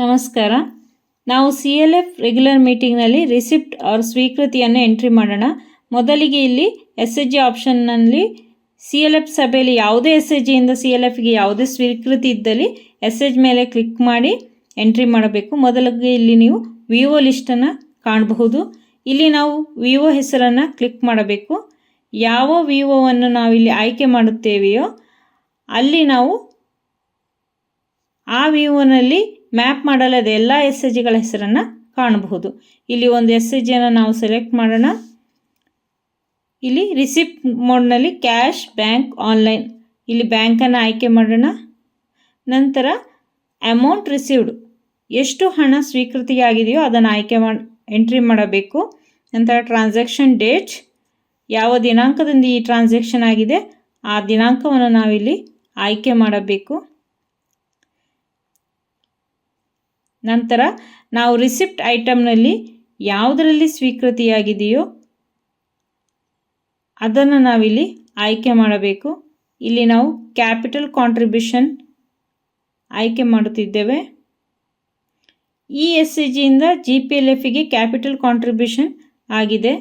ನಮಸ್ಕಾರ. ನಾವು C L F regular ಮೀಟಿಂಗ್ನಲ್ಲಿ ರಿಸಿಪ್ಟ್ ಆರ್ ಸ್ವೀಕೃತಿಯನ್ನು ಎಂಟ್ರಿ ಮಾಡೋಣ. ಮೊದಲಿಗೆ ಇಲ್ಲಿ ಎಸ್ ಎಚ್ ಜಿ ಆಪ್ಷನ್ನಲ್ಲಿ ಸಿ ಎಲ್ ಎಫ್ ಸಭೆಯಲ್ಲಿ ಯಾವುದೇ ಎಸ್ ಎಚ್ ಜಿಯಿಂದ ಸಿ ಎಲ್ ಎಫ್ಗೆ ಯಾವುದೇ ಸ್ವೀಕೃತಿ ಇದ್ದಲ್ಲಿ ಎಸ್ ಎಚ್ ಮೇಲೆ ಕ್ಲಿಕ್ ಮಾಡಿ ಎಂಟ್ರಿ ಮಾಡಬೇಕು. ಮೊದಲಿಗೆ ಇಲ್ಲಿ ನೀವು ವಿವೋ ಲಿಸ್ಟನ್ನು ಕಾಣಬಹುದು. ಇಲ್ಲಿ ನಾವು ವಿವೋ ಹೆಸರನ್ನು ಕ್ಲಿಕ್ ಮಾಡಬೇಕು. ಯಾವ ವಿವೋವನ್ನು ನಾವಿಲ್ಲಿ ಆಯ್ಕೆ ಮಾಡುತ್ತೇವೆಯೋ ಅಲ್ಲಿ ನಾವು ಆ ವಿವೋನಲ್ಲಿ ಮ್ಯಾಪ್ ಮಾಡಲಾದ ಎಲ್ಲ ಎಸ್ ಎಸ್ ಜಿಗಳ ಹೆಸರನ್ನು ಕಾಣಬಹುದು. ಇಲ್ಲಿ ಒಂದು ಎಸ್ ಎಸ್ ಜಿಯನ್ನು ನಾವು ಸೆಲೆಕ್ಟ್ ಮಾಡೋಣ. ಇಲ್ಲಿ ರಿಸಿಪ್ಟ್ ಮೋಡ್ನಲ್ಲಿ ಕ್ಯಾಶ್, ಬ್ಯಾಂಕ್, ಆನ್ಲೈನ್. ಇಲ್ಲಿ ಬ್ಯಾಂಕನ್ನು ಆಯ್ಕೆ ಮಾಡೋಣ. ನಂತರ ಅಮೌಂಟ್ ರಿಸೀವ್ಡ್. ಎಷ್ಟು ಹಣ ಸ್ವೀಕೃತಿಯಾಗಿದೆಯೋ ಅದನ್ನು ಆಯ್ಕೆ ಮಾಡಿ, ಎಂಟ್ರಿ ಮಾಡಬೇಕು. ನಂತರ ಟ್ರಾನ್ಸಾಕ್ಷನ್ ಡೇಟ್. ಯಾವ ದಿನಾಂಕದಿಂದ ಈ ಟ್ರಾನ್ಸಾಕ್ಷನ್ ಆಗಿದೆ ಆ ದಿನಾಂಕವನ್ನು ನಾವಿಲ್ಲಿ ಆಯ್ಕೆ ಮಾಡಬೇಕು. ನಂತರ ನಾವು ರಿಸಿಪ್ಟ್ ಐಟಮ್ನಲ್ಲಿ ಯಾವುದರಲ್ಲಿ ಸ್ವೀಕೃತಿಯಾಗಿದೆಯೋ ಅದನ್ನು ನಾವಿಲ್ಲಿ ಆಯ್ಕೆ ಮಾಡಬೇಕು. ಇಲ್ಲಿ ನಾವು ಕ್ಯಾಪಿಟಲ್ ಕಾಂಟ್ರಿಬ್ಯೂಷನ್ ಆಯ್ಕೆ ಮಾಡುತ್ತಿದ್ದೇವೆ. ಇ ಎಸ್ ಸಿ ಜಿಯಿಂದ ಜಿ ಪಿ ಎಲ್ ಎಫಿಗೆ ಕ್ಯಾಪಿಟಲ್ ಕಾಂಟ್ರಿಬ್ಯೂಷನ್ ಆಗಿದೆ.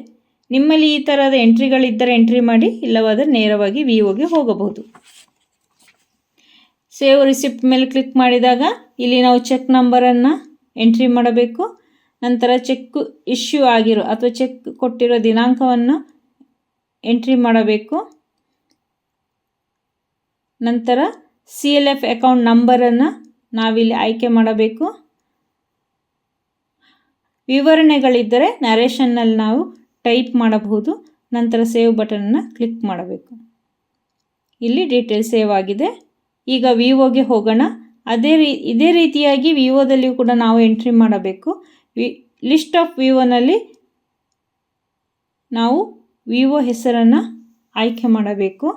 ನಿಮ್ಮಲ್ಲಿ ಈ ಥರದ ಎಂಟ್ರಿಗಳಿದ್ದರೆ ಎಂಟ್ರಿ ಮಾಡಿ, ಇಲ್ಲವಾದರೆ ನೇರವಾಗಿ ವಿ ಓಗೆ ಹೋಗಬಹುದು. ಸೇವ್ ರಿಸಿಪ್ಟ್ ಮೇಲೆ ಕ್ಲಿಕ್ ಮಾಡಿದಾಗ ಇಲ್ಲಿ ನಾವು ಚೆಕ್ ನಂಬರನ್ನು ಎಂಟ್ರಿ ಮಾಡಬೇಕು. ನಂತರ ಚೆಕ್ ಇಶ್ಯೂ ಆಗಿರೋ ಅಥವಾ ಚೆಕ್ ಕೊಟ್ಟಿರೋ ದಿನಾಂಕವನ್ನು ಎಂಟ್ರಿ ಮಾಡಬೇಕು. ನಂತರ ಸಿ ಎಲ್ ಎಫ್ ಅಕೌಂಟ್ ನಂಬರನ್ನು ನಾವಿಲ್ಲಿ ಆಯ್ಕೆ ಮಾಡಬೇಕು. ವಿವರಣೆಗಳಿದ್ದರೆ ನರೇಷನ್ನಲ್ಲಿ ನಾವು ಟೈಪ್ ಮಾಡಬಹುದು. ನಂತರ ಸೇವ್ ಬಟನನ್ನು ಕ್ಲಿಕ್ ಮಾಡಬೇಕು. ಇಲ್ಲಿ ಡೀಟೇಲ್ ಸೇವ್ ಆಗಿದೆ. ಈಗ ವಿವೋಗೆ ಹೋಗೋಣ. ಅದೇ ರೀ, ಇದೇ ರೀತಿಯಾಗಿ ವಿವೋದಲ್ಲಿಯೂ ಕೂಡ ನಾವು ಎಂಟ್ರಿ ಮಾಡಬೇಕು. ವಿ ಲಿಸ್ಟ್ ಆಫ್ ವಿವೋನಲ್ಲಿ ನಾವು ವಿವೋ ಹೆಸರನ್ನು ಆಯ್ಕೆ ಮಾಡಬೇಕು.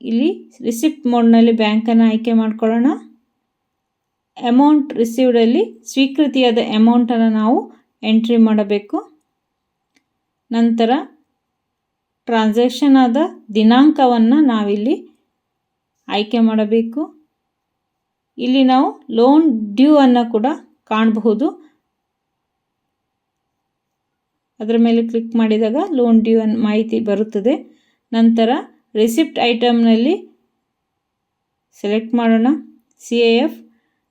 ಇಲ್ಲಿ ರಿಸಿಪ್ಟ್ ಮೋಡ್ನಲ್ಲಿ ಬ್ಯಾಂಕನ್ನು ಆಯ್ಕೆ ಮಾಡ್ಕೊಳ್ಳೋಣ. ಅಮೌಂಟ್ ರಿಸೀವ್ಡಲ್ಲಿ ಸ್ವೀಕೃತಿಯಾದ ಅಮೌಂಟನ್ನು ನಾವು ಎಂಟ್ರಿ ಮಾಡಬೇಕು. ನಂತರ ಟ್ರಾನ್ಸಾಕ್ಷನ್ ಆದ ದಿನಾಂಕವನ್ನು ನಾವಿಲ್ಲಿ ಆಯ್ಕೆ ಮಾಡಬೇಕು. ಇಲ್ಲಿ ನಾವು ಲೋನ್ ಡ್ಯೂ ಅನ್ನು ಕೂಡ ಕಾಣಬಹುದು. ಅದರ ಮೇಲೆ ಕ್ಲಿಕ್ ಮಾಡಿದಾಗ ಲೋನ್ ಡ್ಯೂ ಅನ್ ಮಾಹಿತಿ ಬರುತ್ತದೆ. ನಂತರ ರಿಸಿಪ್ಟ್ ಐಟಮ್ನಲ್ಲಿ ಸೆಲೆಕ್ಟ್ ಮಾಡೋಣ. ಸಿ ಎ ಎಫ್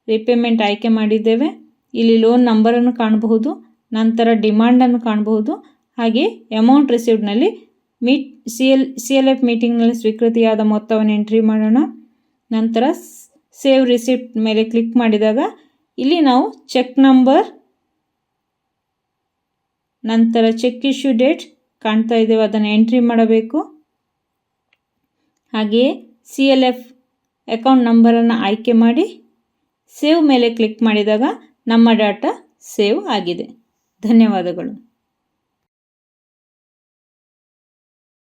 ರಿಪೇಮೆಂಟ್ ಆಯ್ಕೆ ಮಾಡಿದ್ದೇವೆ. ಇಲ್ಲಿ ಲೋನ್ ನಂಬರನ್ನು ಕಾಣಬಹುದು. ನಂತರ ಡಿಮಾಂಡನ್ನು ಕಾಣಬಹುದು. ಹಾಗೆ amount ರಿಸೀವ್ಡ್ನಲ್ಲಿ meet C L C L F ಮೀಟಿಂಗ್ನಲ್ಲಿ ಸ್ವೀಕೃತಿಯಾದ ಮೊತ್ತವನ್ನು ಎಂಟ್ರಿ ಮಾಡೋಣ. ನಂತರ ಸೇವ್ ರಿಸಿಪ್ಟ್ ಮೇಲೆ ಕ್ಲಿಕ್ ಮಾಡಿದಾಗ ಇಲ್ಲಿ ನಾವು ಚೆಕ್ ನಂಬರ್ ನಂತರ ಚೆಕ್ ಇಶ್ಯೂ ಡೇಟ್ ಕಾಣ್ತಾ ಇದ್ದೇವೆ. ಅದನ್ನು ಎಂಟ್ರಿ ಮಾಡಬೇಕು. ಹಾಗೆಯೇ ಸಿ ಎಲ್ ಎಫ್ ಅಕೌಂಟ್ ನಂಬರನ್ನು ಆಯ್ಕೆ ಮಾಡಿ ಸೇವ್ ಮೇಲೆ ಕ್ಲಿಕ್ ಮಾಡಿದಾಗ ನಮ್ಮ ಡಾಟಾ ಸೇವ್ ಆಗಿದೆ. ಧನ್ಯವಾದಗಳು.